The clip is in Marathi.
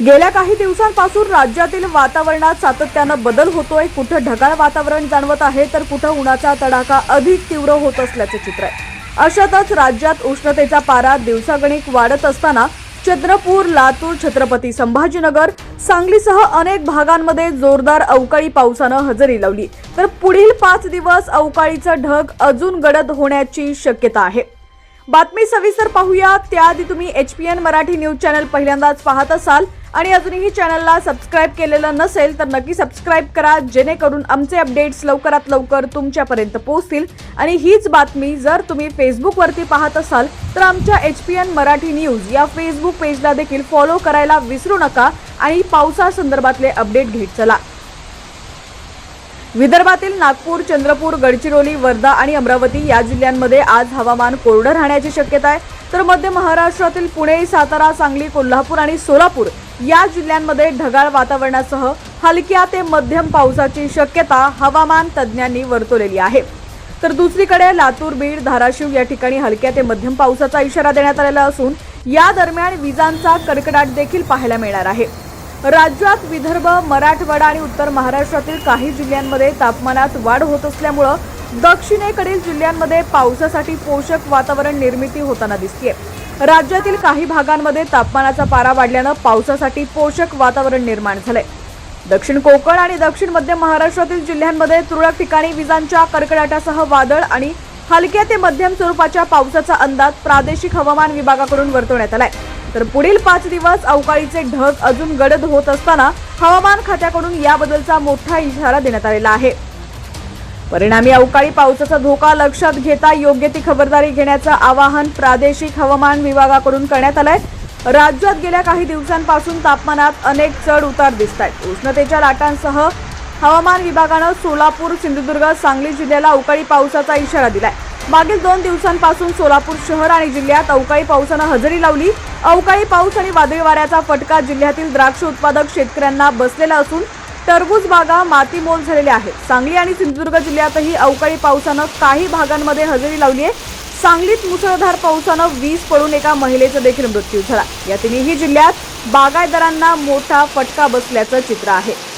गेल्या काही दिवसांपासून राज्यातील वातावरणात सातत्यानं बदल होतोय. कुठं ढगाळ वातावरण जाणवत आहे तर कुठं उन्हाचा तडाखा अधिक तीव्र होत असल्याचे चित्र आहे. अशातच राज्यात उष्णतेचा पारा दिवसागणिक वाढत असताना चंद्रपूर लातूर छत्रपती संभाजीनगर सांगलीसह अनेक भागांमध्ये जोरदार अवकाळी पावसानं हजेरी लावली. तर पुढील पाच दिवस अवकाळीचा ढग अजून गडद होण्याची शक्यता आहे. बातमी सविस्तर पाहूया. त्याआधी तुम्ही H P N Marathi news channel पहिल्यांदाच पाहत असाल. आणि अजूनही चॅनलला सबस्क्राईब केलेलं नसेल तर नक्की सबस्क्राईब करा जेणेकरून आमचे अपडेट्स लवकरात लवकर तुमच्यापर्यंत पोहोचतील. आणि हीच बातमी जर तुम्ही फेसबुकवरती पाहत असाल तर आमच्या H P N Marathi news या फेसबुक पेजला देखील फॉलो करायला विसरू नका आणि पावसासंदर्भातले अपडेट घेत चला. विदर्भातील नागपूर चंद्रपूर गडचिरोली वर्धा आणि अमरावती या जिल्ह्यांमध्ये आज हवामान कोरडं राहण्याची शक्यता आहे. तर मध्य महाराष्ट्रातील पुणे सातारा सांगली कोल्हापूर आणि सोलापूर या जिल्ह्यांमध्ये ढगाळ वातावरणासह हलक्या ते मध्यम पावसाची शक्यता हवामान तज्ज्ञांनी वर्तवलेली आहे. तर दुसरीकडे लातूर बीड धाराशिव या ठिकाणी हलक्या ते मध्यम पावसाचा इशारा देण्यात आलेला असून या दरम्यान विजांचा कडकडाट देखील पाहायला मिळणार आहे. राज्यात विदर्भ मराठवाडा आणि उत्तर महाराष्ट्रातील काही जिल्ह्यांमध्ये तापमानात वाढ होत असल्यामुळं दक्षिणेकडील जिल्ह्यांमध्ये पावसासाठी पोषक वातावरण निर्मिती होताना दिसतीये. राज्यातील काही भागांमध्ये तापमानाचा पारा वाढल्यानं पावसासाठी पोषक वातावरण निर्माण झालंय. दक्षिण कोकण आणि दक्षिण मध्य महाराष्ट्रातील जिल्ह्यांमध्ये तुरळक ठिकाणी विजांच्या कडकडाटासह वादळ आणि हलक्या ते मध्यम स्वरूपाच्या पावसाचा अंदाज प्रादेशिक हवामान विभागाकडून वर्तवण्यात आलाय. तर पुढील पाच दिवस अवकाळीचे ढग अजून गडद होत असताना हवामान खात्याकडून याबद्दलचा मोठा इशारा देण्यात आलेला आहे. परिणामी अवकाळी पावसाचा धोका लक्षात घेता योग्य ती खबरदारी घेण्याचं आवाहन प्रादेशिक हवामान विभागाकडून करण्यात आलंय. राज्यात गेल्या काही दिवसांपासून तापमानात अनेक चढ उतार दिसत आहेत उष्णतेच्या लाटांसह हवामान विभागानं सोलापूर सिंधुदुर्ग सांगली जिल्ह्याला अवकाळी पावसाचा इशारा दिलाय. मागील दोन दिवसांपासून सोलापूर शहर आणि जिल्ह्यात अवकाळी पावसानं हजेरी लावली. अवकाळी पाऊस आणि वादळी वाऱ्याचा फटका जिल्ह्यातील द्राक्ष उत्पादक शेतकऱ्यांना बसलेला असून टरबूज बागा मातीमोल झालेल्या आहेत. सांगली आणि सिंधुदुर्ग जिल्ह्यातही अवकाळी पावसानं काही भागांमध्ये हजेरी लावली आहे. सांगलीत मुसळधार पावसानं वीज पडून एका महिलेचा देखील मृत्यू झाला. या तिन्ही जिल्ह्यात बागायतदारांना मोठा फटका बसल्याचं चित्र आहे.